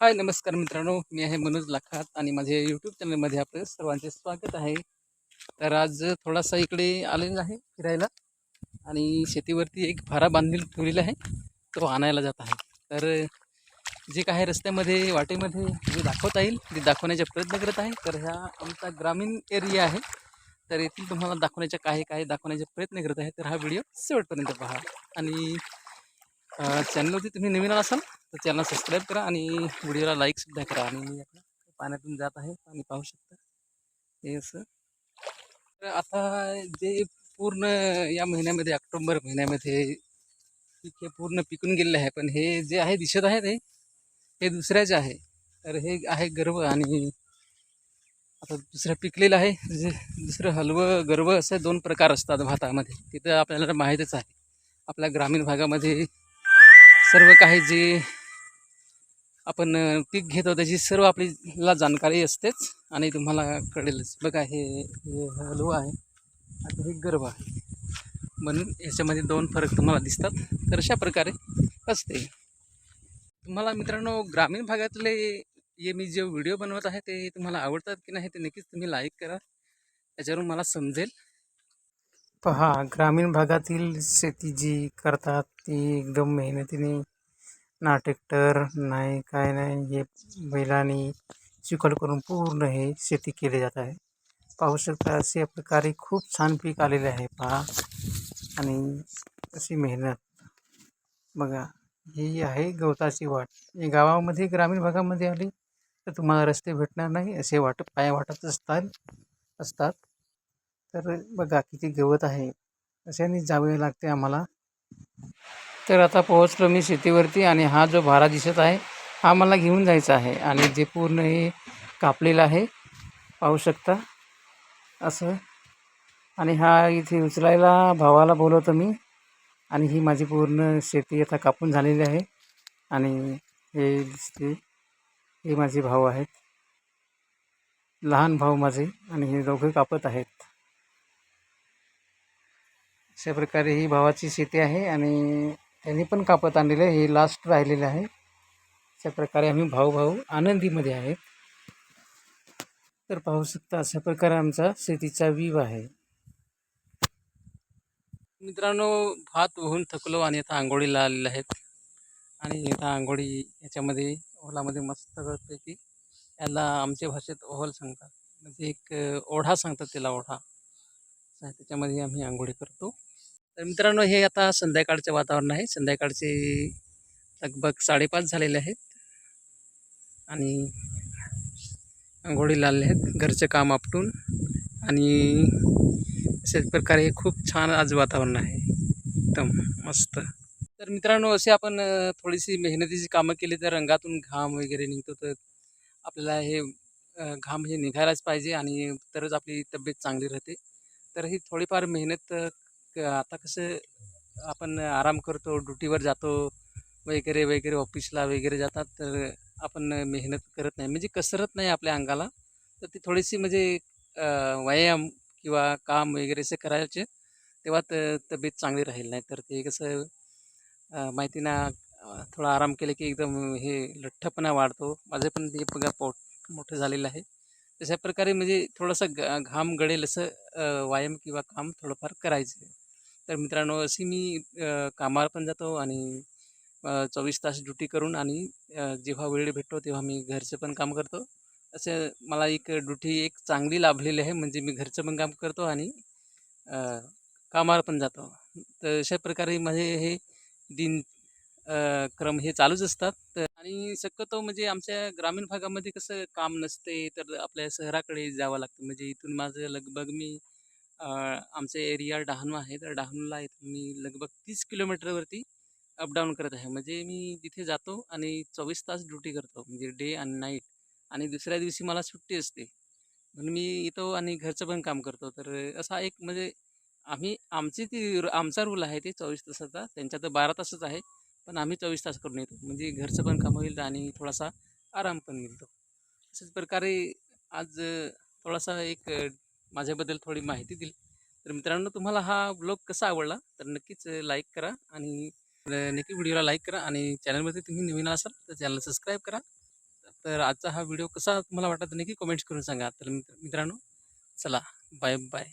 हाय नमस्कार मित्रांनो. मी आहे मनोज लाखात आणि माझ्या यूट्यूब चॅनलमध्ये आपलं सर्वांचे स्वागत आहे. तर आज थोडासा इकडे आलेला आहे फिरायला आणि शेतीवरती एक भारा बांधील ठेवलेला आहे. तो आणायला जात आहे. तर जे काही रस्त्यामध्ये वाटेमध्ये जे दाखवता येईल ते दाखवण्याचा प्रयत्न करत आहे. तर ह्या आमचा ग्रामीण एरिया आहे. तर येथील तुम्हाला दाखवण्याच्या काही काही दाखवण्याचा प्रयत्न करत आहे तर हा व्हिडिओ शेवटपर्यंत पहा. आणि चॅनलवरती तुम्ही नवीन असाल तर चॅनल सबस्क्राईब करा आणि व्हिडिओला लाईकसुद्धा करा. आणि मी आता पाण्यातून जात आहे पाणी पाहू शकता. हे असं. तर आता जे पूर्ण या महिन्यामध्ये ऑक्टोंबर महिन्यामध्ये पीक हे पूर्ण पिकून गेलेलं आहे. पण हे जे आहे दिसत आहे ते हे दुसऱ्याचे आहे. तर हे आहे गर्व आणि आता दुसरं पिकलेलं आहे. जे दुसरं हलवं गर्व असे दोन प्रकार असतात भातामध्ये. तिथं आपल्याला माहीतच आहे. आपल्या ग्रामीण भागामध्ये सर्व काही जे आपण पीक घेतो त्याची सर्व आपल्याला जाणकारी असतेच आणि तुम्हाला कळेलच. बघा हे हे हलवा आहे. आणि हे गर्भ आहे. म्हणून याच्यामध्ये दोन फरक तुम्हाला दिसतात. तर अशा प्रकारे असते. तुम्हाला मित्रांनो ग्रामीण भागातले हे मी जे व्हिडिओ बनवत आहे ते तुम्हाला आवडतात की नाही ते नक्कीच तुम्ही लाईक करा. त्याच्यावरून मला समजेल. पहा ग्रामीण भागातील शेती जी करतात ती एकदम मेहनतीने ना ट्रॅक्टर नाही काय नाही हे बैलांनी चिखल करून पूर्ण हे शेती केली जात आहे. पाहू शकता अशा प्रकारे खूप छान पीक आलेले आहे पहा. आणि अशी मेहनत. बघा ही आहे गवताची वाट. ही गावामध्ये ग्रामीण भागामध्ये आली तर तुम्हाला रस्ते भेटणार नाही असे वाट पाय वाटत असतात असतात. तर बघा किती गवत आहे. अशाने जावे लागते आम्हाला. तर आता पोहोचलो मी शेतीवरती आणि हा जो भारा दिसत आहे हा मला घेऊन जायचा आहे. आणि जे पूर्ण हे कापलेलं आहे पाहू शकता. असं. आणि हा इथे उचलायला भावाला बोलवतो मी. आणि ही माझी पूर्ण शेती आता कापून झालेली आहे. आणि हे दिसते. हे माझे भाऊ आहेत. लहान भाऊ माझे. आणि हे दोघे कापत आहेत. अशा प्रकारे ही भावाची शेती आहे आणि त्यांनी पण कापत आणलेलं आहे. हे लास्ट राहिलेलं आहे. अशा प्रकारे आम्ही भाऊ भाऊ आनंदीमध्ये आहेत. तर पाहू शकता अशा प्रकारे आमचा शेतीचा विव आहे. मित्रांनो भात वाहून थकलो आणि आता आंघोळीला आलेले आहेत. आणि आता आंघोळी याच्यामध्ये ओलामध्ये मस्तपैकी याला आमच्या भाषेत ओहल सांगतात. म्हणजे एक ओढा सांगतात त्याला ओढा. त्याच्यामध्ये आम्ही आंघोळी करतो. तर मित्रांनो हे आता संध्याकाळचं वातावरण आहे. संध्याकाळचे लगभग साडेपाच झालेले आहेत. आणि आंघोळीला लागले आहेत. घरचं काम आपटून. आणि अशाच प्रकारे खूप छान आज वातावरण आहे. एकदम मस्त. तर मित्रांनो असे आपण थोडीशी मेहनतीची कामं केली तर रंगातून घाम वगैरे निघतो तर आपल्याला हे घाम हे निघायलाच पाहिजे आणि तरच आपली तब्येत चांगली राहते. तर ही थोडीफार मेहनत क- आता कसं आपण आराम करतो ड्युटीवर जातो वगैरे वगैरे ऑफिसला वगैरे जातात तर आपण मेहनत करत नाही. म्हणजे कसरत नाही आपल्या अंगाला तर ती थोडीशी म्हणजे व्यायाम किंवा काम वगैरे असे करायचे तेव्हा तर तब्येत चांगली राहील नाही. तर ते कसं अ, माहिती ना थोडा आराम केले की एकदम हे लठ्ठपणा वाढतो. माझं पण ते बघा पोट मोठं झालेलं आहे. तशा प्रकारे म्हणजे थोडंसं घाम गळेल असं व्यायाम किंवा काम थोडंफार करायचं तर मित्रांनो अशी मी कामाला पण जातो आणि चोवीस तास ड्युटी करून आणि जेव्हा वेळ भेटतो तेव्हा मी घरचं पण काम करतो. असं मला एक ड्युटी एक चांगली लाभलेली आहे म्हणजे मी घरचं पण काम करतो आणि कामाला पण जातो. तर अशा प्रकारे माझे हे दिन क्रम हे चालूच असतात. तर आणि शक्यतो म्हणजे आमच्या ग्रामीण भागामध्ये कसं काम नसते तर आपल्या शहराकडे जावं लागतं. म्हणजे इथून माझं लगभग मी आमचे एरिया डहाणू आहे. तर डहाणूला मी लगभग तीस किलोमीटरवरती अपडाऊन करत आहे. म्हणजे मी तिथे जातो आणि चोवीस तास ड्युटी करतो. म्हणजे डे आणि नाईट. आणि दुसऱ्या दिवशी मला सुट्टी असते. म्हणून मी येतो आणि घरचं पण काम करतो. तर असा एक म्हणजे आम्ही आमची ती आमचा रूल आहे ते चोवीस तासाचा. त्यांच्या तर बारा तासच आहे. पण आम्ही चोवीस तास करून येतो. म्हणजे घरचं पण काम होईल आणि थोडासा आराम पण मिळतो. अशाच प्रकारे आज थोडासा एक माझ्याबद्दल थोडी माहिती दिली. तर मित्रांनो तुम्हाला हा ब्लॉग कसा आवडला तर नक्कीच लाईक करा आणि नक्की व्हिडिओला लाईक करा आणि चॅनलमध्ये तुम्ही नवीन असाल तर चॅनल सबस्क्राईब करा. तर आजचा हा व्हिडिओ कसा तुम्हाला वाटत नक्की कमेंट्स करून सांगा. तर मित्रांनो चला बाय बाय